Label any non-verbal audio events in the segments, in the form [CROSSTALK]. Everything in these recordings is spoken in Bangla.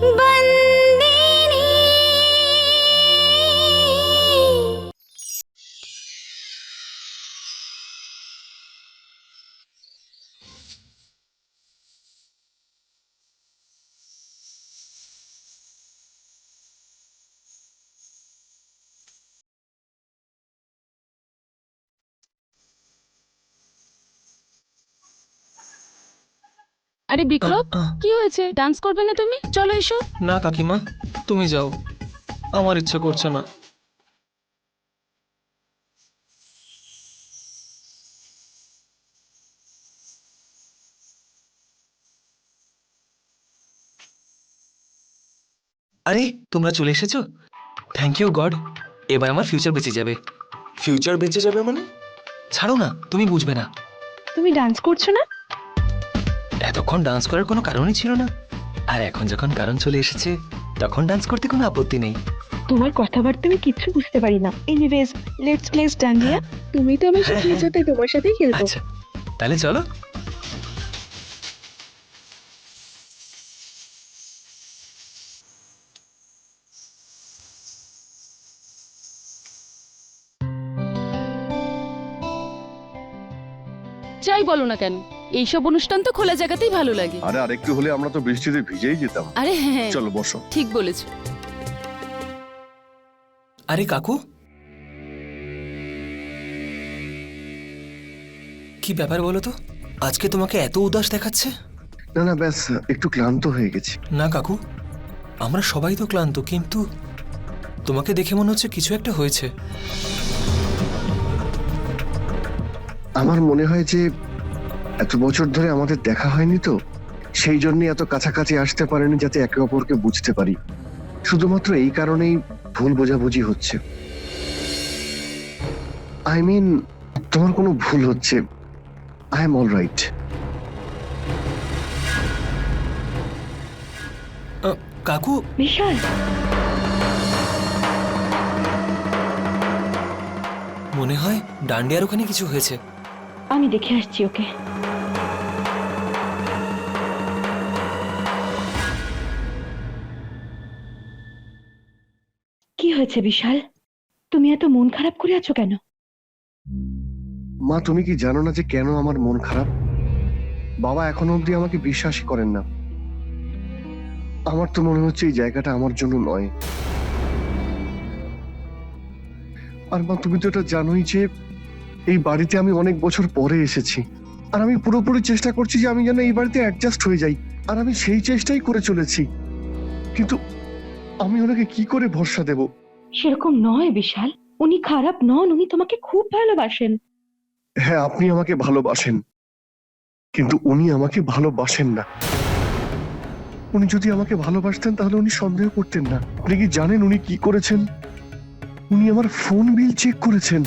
Bye. আরে বিক্রম কি হয়েছে? ডান্স করবে না তুমি? চলো এসো। না কাকিমা তুমি যাও। আমার ইচ্ছে করছে না। আরে তোমরা চলে এসেছ? থ্যাংক ইউ গড এবার আমার ফিউচার বেঁচে যাবে। ফিউচার বেঁচে যাবে মানে? ছাড়ো না তুমি বুঝবে না। তুমি ডান্স করছ না? এতক্ষণ ডান্স করার কোনো কারণই ছিল না। আর এখন যখন কারণ চলে এসেছে তখন ডান্স করতে কোনো আপত্তি নেই। তোমার কথাবার্তা আমি কিচ্ছু বুঝতে পারি না। এনিওয়েজ লেটস প্লেস ডান্ডিয়া তুমি তো আমার সাথে হ্যাঁ, তোমার সাথেই খেলব। আচ্ছা তাহলে চলো। যাই বলো না কেন এইসব অনুষ্ঠান তো খোলা জায়গাতেই ভালো লাগে। আরে আরেকটু হলে আমরা তো বৃষ্টিতে ভিজেই যেতাম। আরে হ্যাঁ চলো বসো। ঠিক বলেছ। আরে কাকু। কি ব্যাপার বলো তো? আজকে তোমাকে এত উদাস দেখাচ্ছে? না না ব্যাস একটু ক্লান্ত হয়ে গেছি। না কাকু আমরা সবাই তো ক্লান্ত কিন্তু তোমাকে দেখে মনে হচ্ছে কিছু একটা হয়েছে। আমার মনে হয় যে এত বছর ধরে আমাদের দেখা হয়নি তো? সেই জন্য এত কাছাকাছি আসতে পারেনি যাতে একে অপরকে বুঝতে পারি। শুধুমাত্র এই কারণেই ভুল বোঝাবুঝি হচ্ছে। আই মিন তোমার কোনো ভুল হচ্ছে। আই এম অল রাইট কাকু? বিশাল। মনে হয় ডান্ডিয়ার ওখানে কিছু হয়েছে। আমি দেখে আসছি ওকে। হয়েছে, বিশাল। তুমি এত মন খারাপ করে আছো কেন? মা, তুমি কি জানো না যে কেন আমার মন খারাপ? বাবা, এখনও অবধি আমাকে বিশ্বাসই করেন না। আমার তো মনে হচ্ছে এই জায়গাটা আমার জন্য নয়। আর মা, তুমি তো এটা জানোই যে এই বাড়িতে আমি অনেক বছর পরে এসেছি। আর আমি পুরোপুরি চেষ্টা করছি যে আমি যেন এই বাড়িতে অ্যাডজাস্ট হয়ে যাই। আর আমি সেই চেষ্টাই করে চলেছি। কিন্তু আমি ওনাকে কি করে ভরসা দেব? সেরকম নয় বিশাল। উনি খারাপ নন, উনি তোমাকে খুব ভালোবাসেন। হ্যাঁ আপনি আমাকে ভালোবাসেন। কিন্তু উনি আমাকে ভালোবাসেন না। উনি যদি আমাকে ভালোবাসতেন, তাহলে উনি সন্দেহ করতেন না। আপনি কি জানেন উনি কি করেছেন? উনি আমার ফোন বিল চেক করেছেন।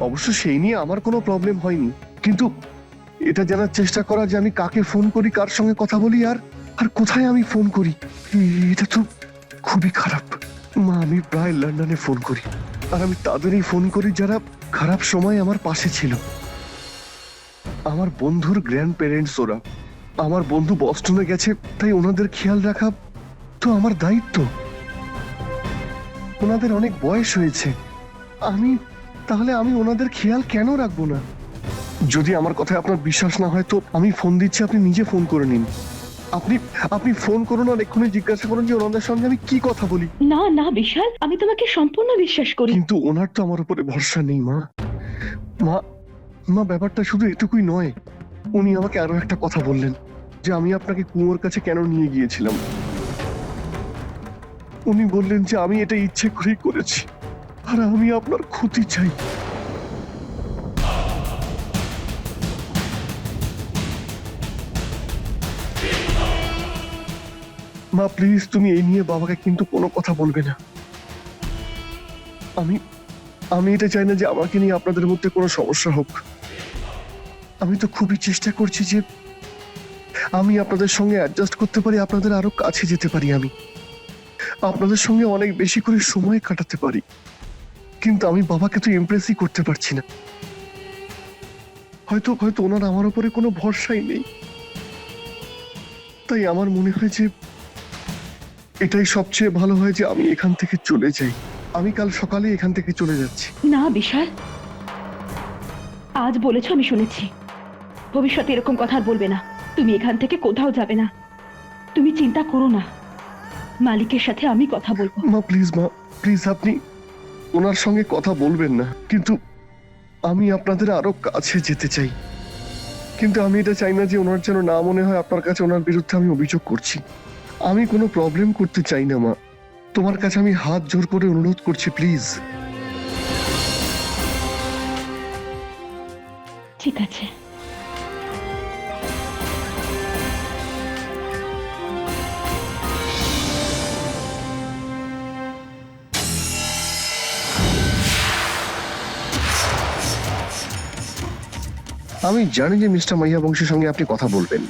অবশ্য সেই নিয়ে আমার কোনো প্রবলেম হয়নি। কিন্তু এটা জানার চেষ্টা করা যে আমি কাকে ফোন করি, কার সঙ্গে কথা বলি, আর আর কোথায় আমি ফোন করি এটা তো খুবই খারাপ। মা, আমি প্রায় লন্ডনে ফোন করি। আর আমি তাদেরই ফোন করি যারা খারাপ সময় আমার পাশে ছিল। আমার বন্ধুর গ্র্যান্ড প্যারেন্টস ওরা। আমার বন্ধু বস্টনে গেছে, তাই ওনাদের খেয়াল রাখা তো আমার দায়িত্ব। ওনাদের অনেক বয়স হয়েছে। আমি, তাহলে আমি ওনাদের খেয়াল কেন রাখব না? যদি আমার কথায় আপনার বিশ্বাস না হয়, তো আমি ফোন দিচ্ছি, আপনি নিজে ফোন করে নিন। আপনি আপনি ফোন করুন আর এক্ষুনি জিজ্ঞাসা করুন যে ওনাদের সঙ্গে আমি কি কথা বলি। না না বিশাল আমি তোমাকে সম্পূর্ণ বিশ্বাস করি। কিন্তু ওনার তো আমার উপরে ভরসা নেই মা। মা মা ব্যাপারটা শুধু এটুকুই নয় উনি আমাকে আরও একটা কথা বললেন যে আমি আপনাকে কুয়োর কাছে কেন নিয়ে গিয়েছিলাম। উনি বললেন যে আমি এটা ইচ্ছে করেই করেছি আর আমি আপনার ক্ষতি চাই। মা প্লিজ তুমি এই নিয়ে বাবাকে কিন্তু কোনো কথা বলবে না। আমি আমি এটা চাই না যে আমাকে নিয়ে আপনাদের মধ্যে কোনো সমস্যা হোক। আমি তো খুবই চেষ্টা করছি যে আমি আপনাদের সঙ্গে অ্যাডজাস্ট করতে পারি, আপনাদের আরও কাছে যেতে পারি আমি। আপনাদের সঙ্গে অনেক বেশি করে সময় কাটাতে পারি। কিন্তু আমি বাবাকে তো ইমপ্রেসই করতে পারছি না। হয়তো হয়তো ওনার আমার উপরে কোনো ভরসাই নেই। তাই আমার মনে হয় যে এটাই সবচেয়ে ভালো হয় যে আমি এখান থেকে চলে যাই। আমি কাল সকালে এখান থেকে চলে যাচ্ছি। না বিশাল। আজ বলেছ আমি শুনেছি। ভবিষ্যতে এরকম কথা আর বলবে না। তুমি এখান থেকে কোথাও যাবে না। তুমি চিন্তা করো না। মালিকের সাথে আমি কথা বলব। মা প্লিজ মা প্লিজ আপনি ওনার সঙ্গে কথা বলবেন না। কিন্তু আমি আপনাদের আরও কাছে যেতে চাই। কিন্তু আমি এটা চাই না যে ওনার যেন না মনে হয় আপনার কাছে ওনার বিরুদ্ধে আমি অভিযোগ করছি। আমি কোনো প্রবলেম করতে চাই না মা। তোমার কাছে আমি হাত জোর করে অনুরোধ করছি প্লিজ ঠিক আছে। আমি জানি যে মিস্টার মাইয়া বংশের সঙ্গে আপনি কথা বলবেন।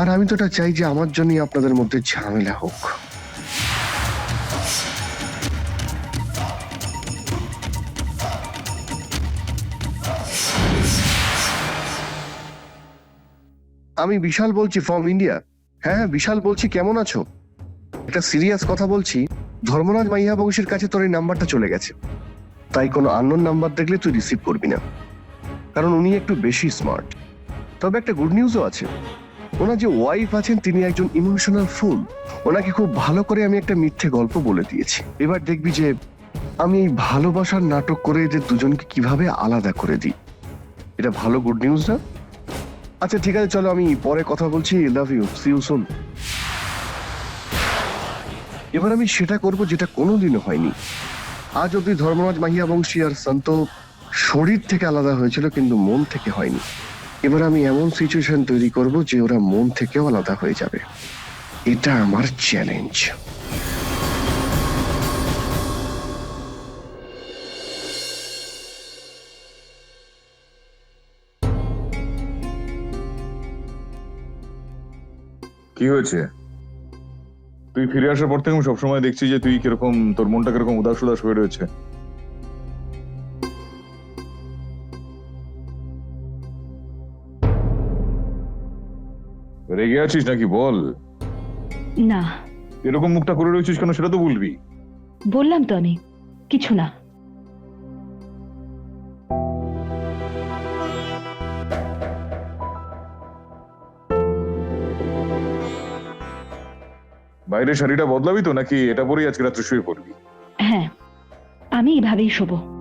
আর আমি তো এটা চাই যে আমার জন্যই আপনাদের মধ্যে ঝামেলা হোক। আমি বিশাল বলছি ফ্রম ইন্ডিয়া হ্যাঁ বিশাল বলছি, কেমন আছো? এটা সিরিয়াস কথা বলছি, ধর্মরাজ মাইয়া বংশের কাছে তোর এই নাম্বারটা চলে গেছে। তাই কোনো আননোন নাম্বার দেখলে তুই রিসিভ করবি না। কারণ উনি একটু বেশি স্মার্ট তবে একটা গুড নিউজও আছে। ওনার যে ওয়াইফ আছেন, তিনি একজন ইমোশনাল ফুল ওনাকে খুব ভালো করে আমি একটা মিথ্যে গল্প বলে দিয়েছি। এবার দেখবি যে আমি এই ভালোবাসার নাটক করে এদের দুজনকে কীভাবে আলাদা করে দিই। এটা ভালো গুড নিউজ না? আচ্ছা ঠিক আছে, চলো আমি পরে কথা বলছি। Love you see you soon এবার আমি সেটা করব যেটা কোনোদিনও হয়নি। আজ অব্দি ধর্মরাজ মাহিয়া বংশী আর সন্ত শরীর থেকে আলাদা হয়েছিল, কিন্তু মন থেকে হয়নি। এবার আমি এমন সিচুয়েশন তৈরি করব যে ওরা মন থেকেও আলাদা হয়ে যাবে। এটা আমার চ্যালেঞ্জ কি হয়েছে? তুই ফিরে আসার পর থেকে আমি সবসময় দেখছি যে তুই কীরকম তোর মনটা কীরকম উদাস উদাস হয়ে রয়েছে। রেগে আছিস নাকি বল? না। এরকম মুখটা করে রয়েছিস কেন সেটা তো বলবি। বললাম তো আমি। কিছু না। বাইরে শাড়িটা বদলাবি তো নাকি? এটা পরেই আজকে রাত্রে শুয়ে পড়বি। হ্যাঁ আমি এভাবেই শোবো।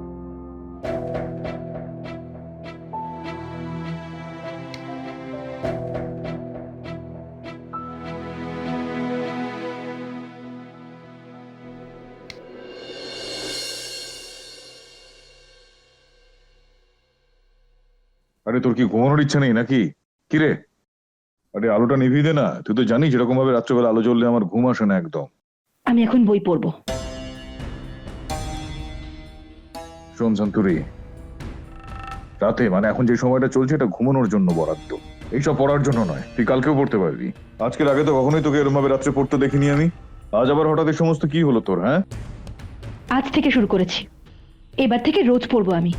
আরে তোর কি ঘুমানোর ইচ্ছা নেই নাকি? কিরে আরে আলোটা নিভিয়ে দে না। তুই তো জানিস এরকম ভাবে রাত্রেবেলা আলো জ্বললে আমার ঘুম আসে না একদম। আমি এখন বই পড়ব। শোন সন্তুরি রাতে মানে এখন যে সময়টা চলছে এটা ঘুমানোর জন্য বরাদ্দ। এইসব পড়ার জন্য নয় তুই কালকেও পড়তে পারবি। আজকের আগে তো কখনোই তোকে এরকম ভাবে রাত্রে পড়তে দেখিনি আমি। আজ আবার হঠাৎ এই সমস্ত কি হলো তোর হ্যাঁ? আজ থেকে শুরু করেছি। এবার থেকে রোজ পড়ব আমি।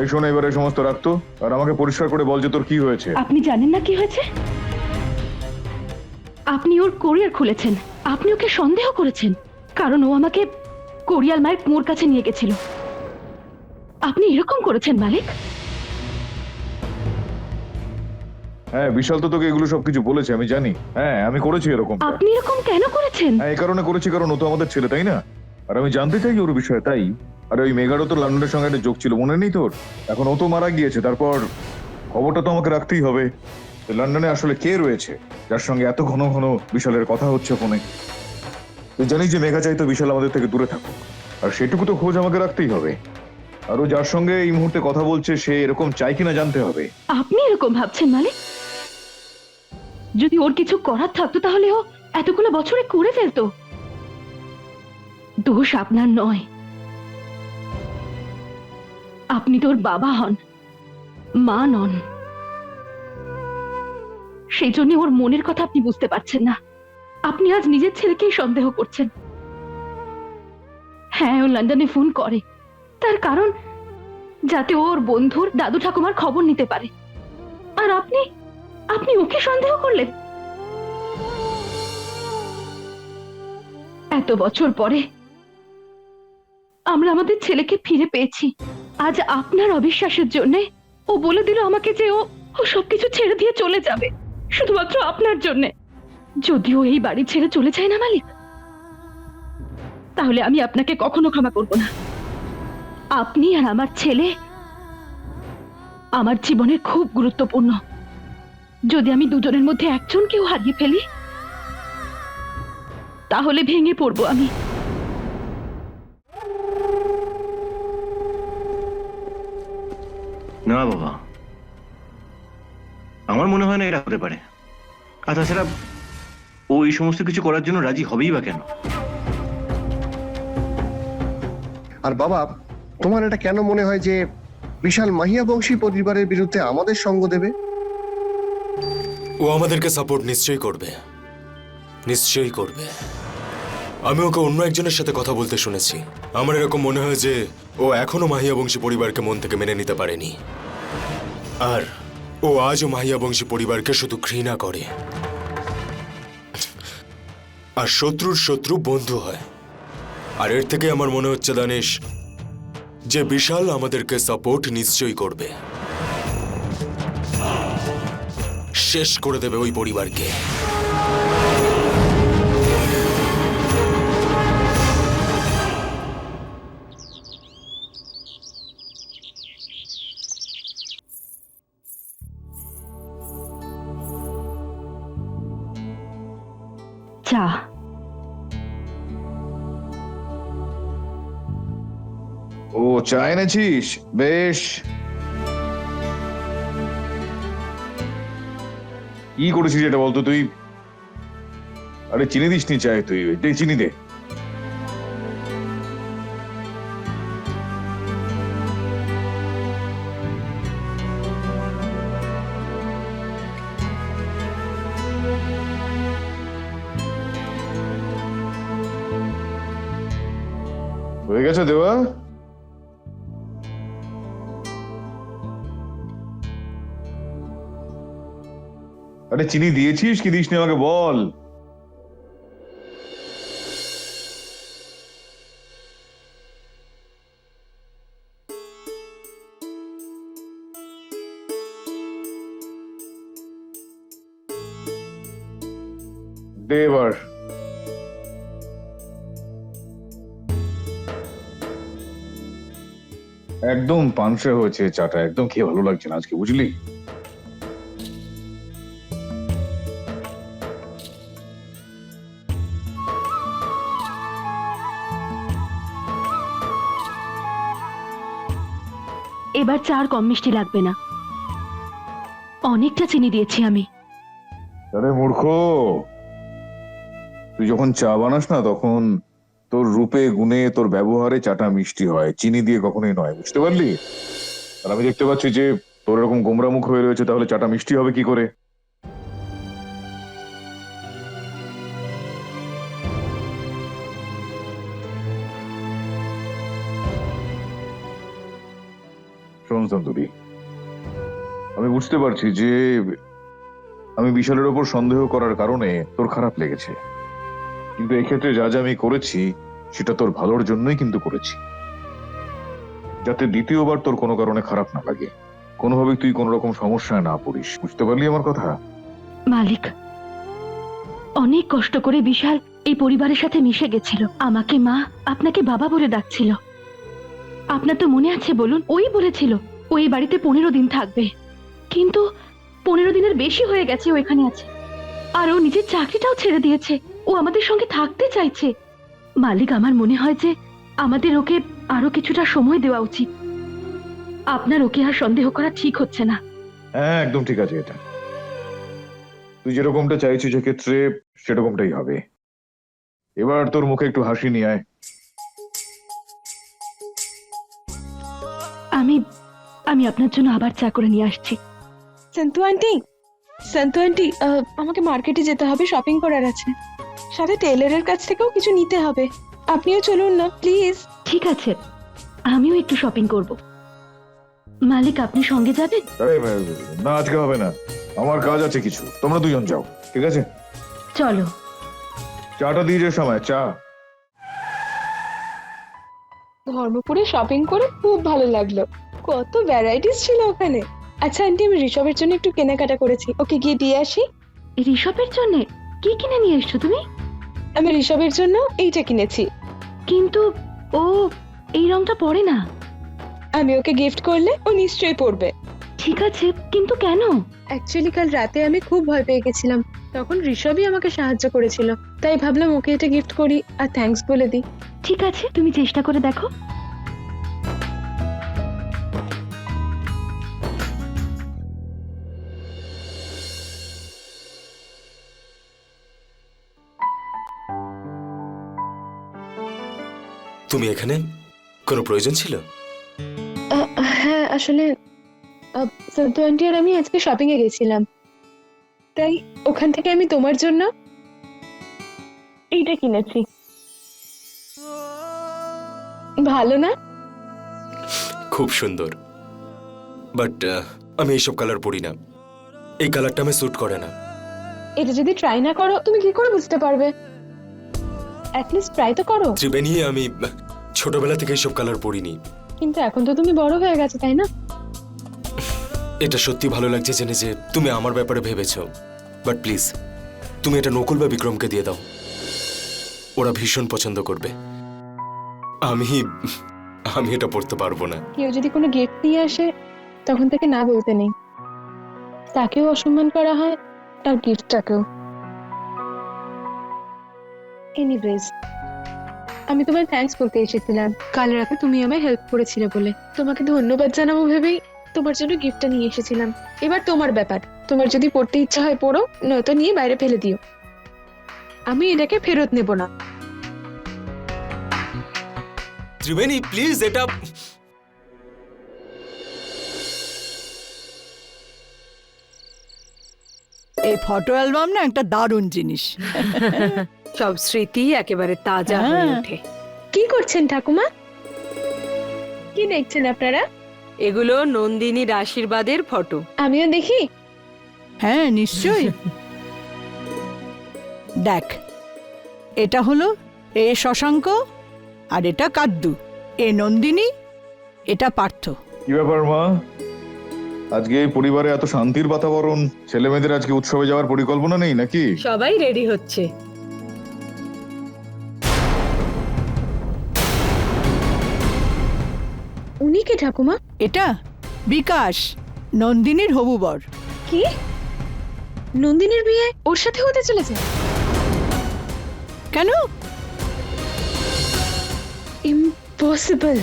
এই শোন এবার সমস্ত রাখতো আর আমাকে পরিষ্কার করে বল যে তোর কি হয়েছে। আপনি জানেন না কি হয়েছে? আপনি ওর কোরিয়ার খুলেছেন। আপনি ওকে সন্দেহ করেছেন। কারণ ও আমাকে মায়ের কুয়োর কাছে নিয়ে গেছিল। আপনি এরকম করেছেন মালিক? হ্যাঁ বিশাল তো তোকে এগুলো সবকিছু বলেছে আমি জানি। হ্যাঁ আমি করেছি এরকম আপনি এরকম কেন করেছেন? হ্যাঁ এই কারণে করেছি কারণ ও তো আমাদের ছেলে তাই না? আর আমি জানতে চাই ওর বিষয়ে তাই? আর ওই মেগারও তো লন্ডনের সঙ্গে একটা যোগ ছিল, মনে নেই তোর? এখন ও তো মারা গিয়েছে, তারপর খবরটা তো আমাকে রাখতেই হবে। লন্ডনে আসলে কে রয়েছে? যার সঙ্গে এত ঘন ঘন বিশালের কথা হচ্ছে ফোনে। তুই জানিস যে মেঘা চাইতো বিশাল আমাদের থেকে দূরে থাকুক, আর সেটুকু তো খোঁজ আমাকে রাখতেই হবে। আর ও যার সঙ্গে এই মুহূর্তে কথা বলছে, সে এরকম চাই কিনা জানতে হবে। আপনি এরকম ভাবছেন মালিক যদি ওর কিছু করার থাকতো তাহলে ও এতগুলো বছরে করে ফেলতো। দোষ আপনার নয়। আপনি তোর বাবা হন। মা নন। সেই জন্য ওর মনের কথা আপনি বুঝতে পারছেন না। আপনি আজ নিজের ছেলেকেই সন্দেহ করছেন। হ্যাঁ ও লন্ডনে ফোন করে। তার কারণ, যাতে ওর বন্ধুর দাদু ঠাকুমার খবর নিতে পারে। আর আপনি আপনি ওকে সন্দেহ করলেন? এত বছর পরে আমরা আমাদের ছেলেকে ফিরে পেয়েছি। আজ আপনার অবিশ্বাসের জন্য ও বলে দিল আমাকে যে ও ও সবকিছু ছেড়ে দিয়ে চলে যাবে, শুধুমাত্র আপনার জন্য। যদিও এই বাড়ি ছেড়ে চলে যায় না, মালিক। তাহলে আমি আপনাকে কখনো ক্ষমা করব না। আপনি আর আমার ছেলে আমার জীবনের খুব গুরুত্বপূর্ণ। যদি আমি দুজনের মধ্যে একজনকেও হারিয়ে ফেলি, তাহলে ভেঙে পড়ব আমি। না বাবা। আমার মনে হয় না এটা হতে পারে। আর তাছাড়া ও এই সমস্ত কিছু করার জন্য রাজি হবেই বা কেন? আর বাবা তোমার এটা কেন মনে হয় যে বিশাল মাহিয়া বংশী পরিবারের বিরুদ্ধে আমাদের সঙ্গ দেবে? ও আমাদেরকে সাপোর্ট নিশ্চয়ই করবে। নিশ্চয়ই করবে। আমি ওকে অন্য একজনের সাথে কথা বলতে শুনেছি। আমার এরকম মনে হয় যে ও এখনও মাহিয়া বংশী পরিবারকে মন থেকে মেনে নিতে পারেনি। আর ও আজও মাহিয়া বংশী পরিবারকে শুধু ঘৃণা করে। আর শত্রুর শত্রু বন্ধু হয়। আর এর থেকে আমার মনে হচ্ছে, দানিশ, যে বিশাল আমাদেরকে সাপোর্ট নিশ্চয়ই করবে। শেষ করে দেবে ওই পরিবারকে। চা এনেছিস বেশ। কি করেছিস এটা বলতো তুই? আরে চিনি দিস নি চায় তুই দে চিনি দে। হয়ে গেছে দেওয়া আরে চিনি দিয়েছিস কি দিসনি আমাকে বল দে এবার একদম পানসে হয়েছে চাটা একদম খেয়ে ভালো লাগছে না আজকে বুঝলি এবার চা আর কম মিষ্টি লাগবে না। অনেকটা চিনি দিয়েছি আমি। আরে মূর্খ, তুই যখন চা বানাস না, তখন তোর রূপে, গুণে, তোর ব্যবহারে চাটা মিষ্টি হয়। চিনি দিয়ে কখনোই নয়, বুঝতে পারলি? আর আমি দেখতে পাচ্ছি যে তোর এরকম গোমরা মুখ হয়ে রয়েছে, তাহলে চাটা মিষ্টি হবে কি করে? শোন সন্তুরি আমি বুঝতে পারছি যে আমি বিশালের ওপর সন্দেহ করার কারণে তোর খারাপ লেগেছে। কিন্তু এক্ষেত্রে যা যা আমি করেছি, সেটা তোর ভালোর জন্যই কিন্তু করেছি। যাতে দ্বিতীয়বার তোর কোনো কারণে খারাপ না লাগে। কোনোভাবে তুই কোনো রকম সমস্যায় না পড়িস। বুঝতে পারলি আমার কথা? মালিক, অনেক কষ্ট করে বিশাল এই পরিবারের সাথে মিশে গেছিল। আমাকে মা আপনাকে বাবা বলে ডাকছিল। আপনার তো মনে আছে বলুন, ওই বলেছিল, ও এই বাড়িতে পনেরো দিন থাকবে। কিন্তু পনেরো দিনের বেশি হয়ে গেছে ও এখানে আছে। আর ও নিজের চাকরিটাও ছেড়ে দিয়েছে, ও আমাদের সঙ্গে থাকতে চাইছে। মালিক, আমার মনে হয় যে আমাদের ওকে আরও কিছুটা সময় দেওয়া উচিত। আপনার ওকে আর সন্দেহ করা ঠিক হচ্ছে না। হ্যাঁ একদম ঠিক আছে এটা। তুই যেরকমটা চাইছিস সেক্ষেত্রে সেরকমটাই হবে। এবার তোর মুখে একটু হাসি নিয়ে আয়। আমি আপনার জন্য আবার চা করে নিয়ে আসছি। সন্তু আন্টি সন্তু আন্টি আমাকে মার্কেটে যেতে হবে শপিং করার আছে। সাথে টেলারের কাছ থেকেও কিছু নিতে হবে। আপনিও চলুন না প্লিজ ঠিক আছে আমিও একটু শপিং করব। মালিক আপনি সঙ্গে যাবেন আরে ভাই, না আজকে হবে না। আমার কাজ আছে কিছু। তোমরা দুজন যাও ঠিক আছে? চলো। চাটা দিয়ে যে সময় চা। ধর্মপুরে শপিং করে খুব ভালো লাগল। কত ভ্যারাইটিস ছিল ওখানে। আচ্ছা আন্টি আমি ঋষভের জন্য একটু কেনাকাটা করেছি। ওকে গিয়ে দিয়ে আসি। ঋষভের জন্য? কি কিনে নিয়ে এসছো তুমি? আমি ঋষভের জন্য এইটা কিনেছি। কিন্তু ও এই রংটা পরে না। আমি ওকে গিফট করলে ও নিশ্চয়ই পরবে। ঠিক আছে কিন্তু কেন? অ্যাকচুয়ালি কাল রাতে আমি খুব ভয় পেয়ে গেছিলাম। তখন ঋষভই আমাকে সাহায্য করেছিল। তাই ভাবলাম ওকে এটা গিফট করি আর থ্যাঙ্কস বলে দিই। ঠিক আছে তুমি চেষ্টা করে দেখো। তুমি এখানে? কোনো প্রয়োজন ছিল? হ্যাঁ আসলে সন্তু আন্টি আর আমি আজকে শপিং এ গেছিলাম। তাই ওখান থেকে আমি তোমার জন্য এইটা কিনেছি। ভালো না? খুব সুন্দর। বাট আমি এইসব কালার পরি না। এই কালারটা আমি স্যুট করে না। এটা যদি ট্রাই না করো তুমি কি করে বুঝতে পারবে? অ্যাটলিস্ট ট্রাই তো করো। ত্রিবেণী আমি ছোটবেলা থেকে এইসব কালার পরিনি কিন্তু এখন তো তুমি বড় হয়ে গেছো তাই না? এটা সত্যি ভালো লাগছে জেনে যে তুমি আমার ব্যাপারে ভেবেছো। বাট প্লিজ তুমি এটা নকুল বা বিক্রমকে দিয়ে দাও। ওরা ভীষণ পছন্দ করবে। আমি আমি এটা পড়তে পারব না। কেউ যদি কোনো গিফট নিয়ে আসে তখন থেকে না বলতে নেই। তাকেও অসম্মান করা হয় আর গিফটটাকেও এনিওয়েজ আমি তোমার থ্যাঙ্কস বলতে এসেছিলাম। কাল রাতে তুমি আমায় হেল্প করেছিলে বলে। তোমাকে ধন্যবাদ জানাব ভেবেই তোমার জন্য গিফটটা নিয়ে এসেছিলাম। এবার তোমার ব্যাপার। তোমার যদি পড়তে ইচ্ছা হয় পড়ো নয়তো নিয়ে বাইরে ফেলে দিও। আমি এটাকে ফেরত নেব না। ত্রিবেণী প্লিজ এটা এই ফটো অ্যালবাম না একটা দারুণ জিনিস। [LAUGHS] সব স্মৃতি একেবারে তাজা হয়ে। হ্যাঁ। ওঠে। কি করছেন ঠাকুমা? কি দেখছেন আপনারা? এগুলো নন্দিনীর আশীর্বাদের ফটো। আমিও দেখি। হ্যাঁ নিশ্চয়ই। [LAUGHS] দেখ এটা হলো এ শশাঙ্ক আর এটা কাদ্দু। এ নন্দিনী এটা পার্থ। কি ব্যাপার মা? আজকে এই পরিবারে এত শান্তির বাতাবরণ? ছেলে মেয়েদের আজকে উৎসবে যাওয়ার পরিকল্পনা নেই নাকি? সবাই রেডি হচ্ছে। কে ঠাকুমা? এটা বিকাশ নন্দিনীর হবু বর। কি? নন্দিনীর বিয়ে ওর সাথে হতে চলেছে? কেন? ইম্পসিবল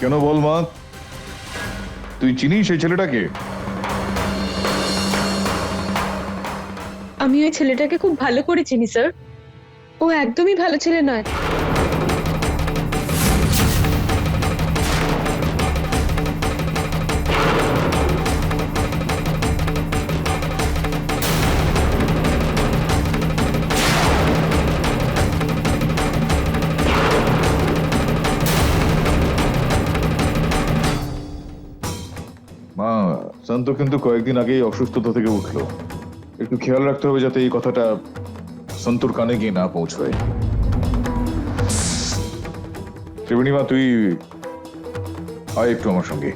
কেন বল মা? তুই চিনিস সেই ছেলেটাকে? আমি ওই ছেলেটাকে খুব ভালো করে চিনি স্যার। ও একদমই ভালো ছেলে নয়। শান্ত কিন্তু কয়েকদিন আগেই অসুস্থতা থেকে উঠল। একটু খেয়াল রাখতে হবে যাতে এই কথাটা সন্তুর কানে গিয়ে না পৌঁছয়। ত্রিবেণী মা তুই আয় একটু আমার সঙ্গে।